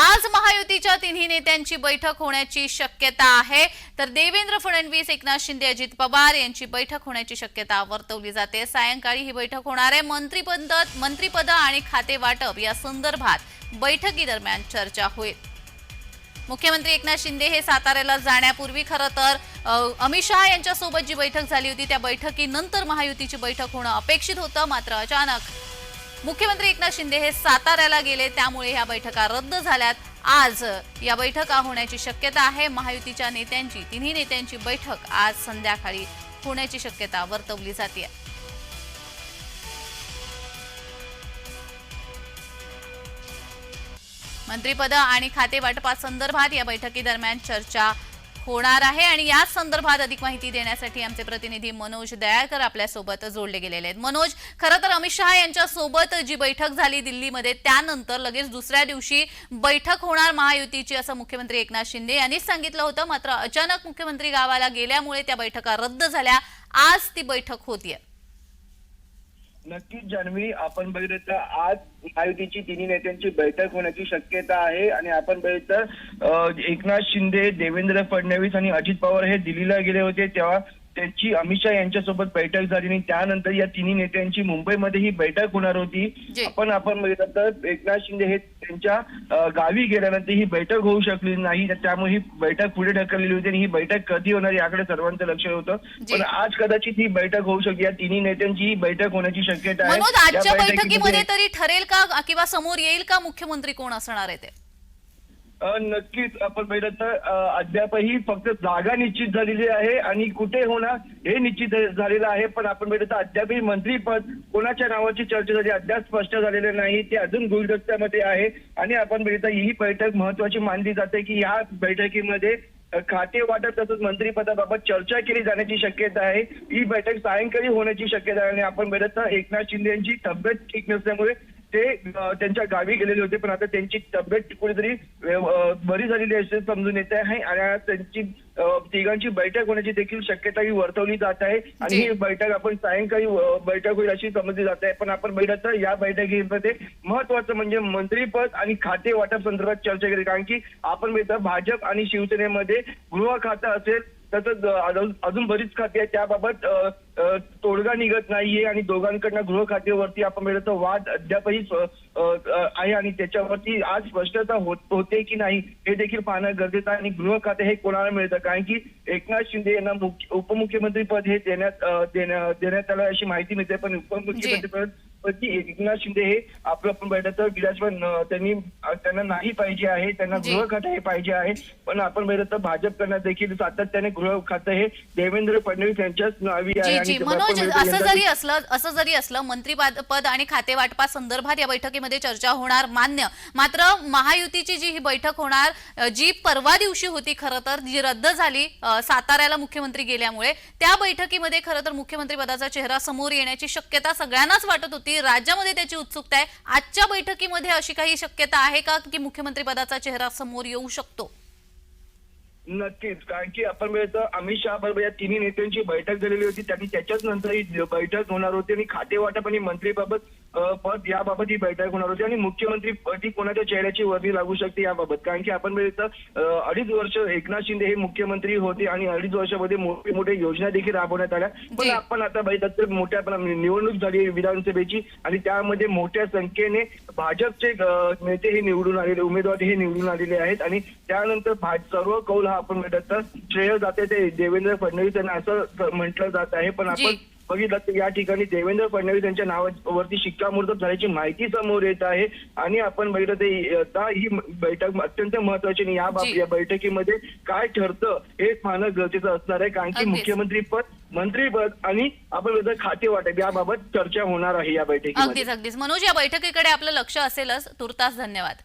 आज महायुतीच्या तिन्ही नेत्यांची बैठक होण्याची शक्यता आहे. तर देवेंद्र फडणवीस एकनाथ शिंदे अजित पवार यांची बैठक होण्याची शक्यता वर्तवली जाते. सायंकाळी ही बैठक होणार आहे. मंत्रिपद मंत्रिपद आणि खाते वाटप या संदर्भात बैठकीदरम्यान चर्चा होईल. मुख्यमंत्री एकनाथ शिंदे हे साताऱ्याला जाण्यापूर्वी खरं तर अमित शहा यांच्यासोबत जी बैठक झाली होती त्या बैठकीनंतर महायुतीची बैठक होणं अपेक्षित होतं. मात्र अचानक मुख्यमंत्री एकनाथ शिंदे हे साताऱ्याला गेले. त्यामुळे ह्या बैठका रद्द झाल्यात. आज या बैठका होण्याची शक्यता आहे. महायुतीच्या नेत्यांची तिन्ही नेत्यांची बैठक आज संध्याकाळी होण्याची शक्यता वर्तवली जाते मंत्रिपद आणि खाते वाटपासंदर्भात या बैठकीदरम्यान चर्चा होणार आहे आणि याच संदर्भात अधिक माहिती देण्यासाठी आमचे प्रतिनिधी मनोज दयाळकर आपल्यासोबत जोडले गेलेले आहेत. मनोज खरं तर अमित शहा यांच्या सोबत जी बैठक झाली दिल्लीमध्ये त्यानंतर लगेच दुसऱ्या दिवशी बैठक होणार महायुतीची असं मुख्यमंत्री एकनाथ शिंदे यांनीच सांगितलं होतं. मात्र अचानक मुख्यमंत्री गावाला गेल्यामुळे त्या बैठका रद्द झाल्या. आज ती बैठक होतीये. नक्कीच जान्हवी. आपण बघितलं तर आज महायुतीची तिन्ही नेत्यांची बैठक होण्याची शक्यता आहे. आणि आपण बघितलं तर, एकनाथ शिंदे देवेंद्र फडणवीस आणि अजित पवार हे दिल्लीला गेले होते तेव्हा त्यांची अमित शहा यांच्यासोबत बैठक झाली आणि त्यानंतर या तिन्ही नेत्यांची मुंबईमध्ये ही बैठक होणार होती. जी. आपण आपण बघितलं तर एकनाथ शिंदे हे त्यांच्या गावी गेल्यानंतर ही बैठक होऊ शकली नाही. त्यामुळे ही बैठक पुढे ढकललेली होती आणि ही बैठक कधी होणार याकडे सर्वांचं लक्ष होतं. पण आज कदाचित ही बैठक होऊ शकते या तिन्ही नेत्यांची ही बैठक होण्याची शक्यता आहे. आजच्या बैठकीमध्ये- तरी ठरेल का किंवा समोर येईल का मुख्यमंत्री कोण असणार आहे ते? नक्कीच आपण पाहिलं तर अद्यापही फक्त जागा निश्चित झालेली आहे आणि कुठे होणार हे निश्चित झालेलं आहे. पण आपण पाहिलं तर अद्यापही मंत्रीपद कोणाच्या नावाची चर्चा झाली अद्याप स्पष्ट झालेलं नाही. ते अजून गुलदस्त्यामध्ये आहे. आणि आपण पाहिलं तर ही बैठक महत्वाची मानली जाते की या बैठकीमध्ये खाते वाटप तसंच मंत्रिपदाबाबत चर्चा केली जाण्याची शक्यता आहे. ही बैठक सायंकाळी होण्याची शक्यता आहे. आणि आपण बघत एकनाथ शिंदे यांची तब्येत ठीक नसल्यामुळे ते त्यांच्या गावी गेलेले होते पण आता त्यांची तब्येत कुठेतरी बरी झालेली असे समजून येत आहे. आणि त्यांची तिघांची बैठक होण्याची देखील शक्यता ही वर्तवली जात आहे. आणि. ही बैठक आपण सायंकाळी बैठक होईल अशी समजली जात आहे. पण आपण तर या बैठकीमध्ये महत्वाचं म्हणजे मंत्रीपद आणि खाते वाटप संदर्भात चर्चा केली. कारण की आपण बघितलं भाजप आणि शिवसेनेमध्ये गृह खातं असेल तसंच अजून बरीच खाती आहेत. त्याबाबत तोडगा निघत नाहीये आणि दोघांकडनं गृह खात्यावरती आपण तर वाद अद्यापही आहे आणि त्याच्यावरती आज स्पष्टता होत होते की नाही हे देखील पाहणं गरजेचं आहे. आणि गृह खाते हे कोणाला मिळतं? कारण की एकनाथ शिंदे यांना मुख्य- उपमुख्यमंत्री पद हे देण्यात देण्यात आलं अशी माहिती मिळते पण उपमुख्यमंत्री पद एकनाथ शिंदे हे आपलं आपण पाहिलं तर अ, त्यांनी त्यांना नाही पाहिजे आहे त्यांना जी. गृह खातं हे पाहिजे आहे. पण आपण पाहिलं तर भाजपकडनं देखील सातत्याने गृह खातं हे देवेंद्र फडणवीस यांच्याच नावी आहे. जी. आणि जी आपण मनोज पाहिलं असं जरी असलं असं जरी असलं मंत्रीपद पद आणि खाते वाटपा संदर्भात या बैठकीमध्ये चर्चा होणार मान्य. मात्र महायुतीची जी ही बैठक होणार अ, जी परवा दिवशी होती खरं तर जी रद्द झाली अ, साताऱ्याला मुख्यमंत्री गेल्यामुळे त्या बैठकीमध्ये खरं तर मुख्यमंत्री पदाचा चेहरा समोर येण्याची शक्यता सगळ्यांनाच वाटत होती. राज्यामध्ये त्याची उत्सुकता आहे. आजच्या बैठकीमध्ये अशी काही शक्यता आहे का की मुख्यमंत्री पदाचा चेहरा समोर येऊ शकतो? नक्कीच. कारण की आपण बघितलं अमित शहा बरोबर या तिन्ही नेत्यांची बैठक झालेली होती. त्यांनी त्याच्याच नंतर ही बैठक होणार होती आणि खाते वाटप आणि मंत्रीबाबत पद याबाबत ही बैठक होणार होती आणि मुख्यमंत्री पद ही कोणाच्या चेहऱ्याची वर्दी लागू शकते याबाबत कारण की आपण बघितलं अडीच वर्ष एकनाथ शिंदे हे मुख्यमंत्री होते आणि अडीच वर्षामध्ये मोठे मोठे योजना देखील राबवण्यात आल्या पण. आपण आता बघितलं तर मोठ्या निवडणूक झाली विधानसभेची आणि त्यामध्ये मोठ्या संख्येने भाजपचे नेते हे निवडून आलेले उमेदवार हे निवडून आलेले आहेत आणि त्यानंतर सर्व कौल हा आपण म्हणतात तर श्रेय जाते ते देवेंद्र फडणवीस यांना असं म्हटलं जात आहे पण. आपण बघितलं तर या ठिकाणी देवेंद्र फडणवीस यांच्या नावावरती शिक्कामोर्तब झाल्याची माहिती समोर येत आहे. आणि आपण बघितलं ते आता ही बैठक अत्यंत महत्वाची आणि या. या बैठकीमध्ये काय ठरतं हे पाहणं गरजेचं असणार आहे. कारण की. मुख्यमंत्री पद मंत्रीपद आणि आपण खाते वाटप याबाबत चर्चा होणार आहे या बैठकीमध्ये. अगदीच अगदीच. मनोज या बैठकीकडे आपलं लक्ष असेलच. तुर्तास धन्यवाद.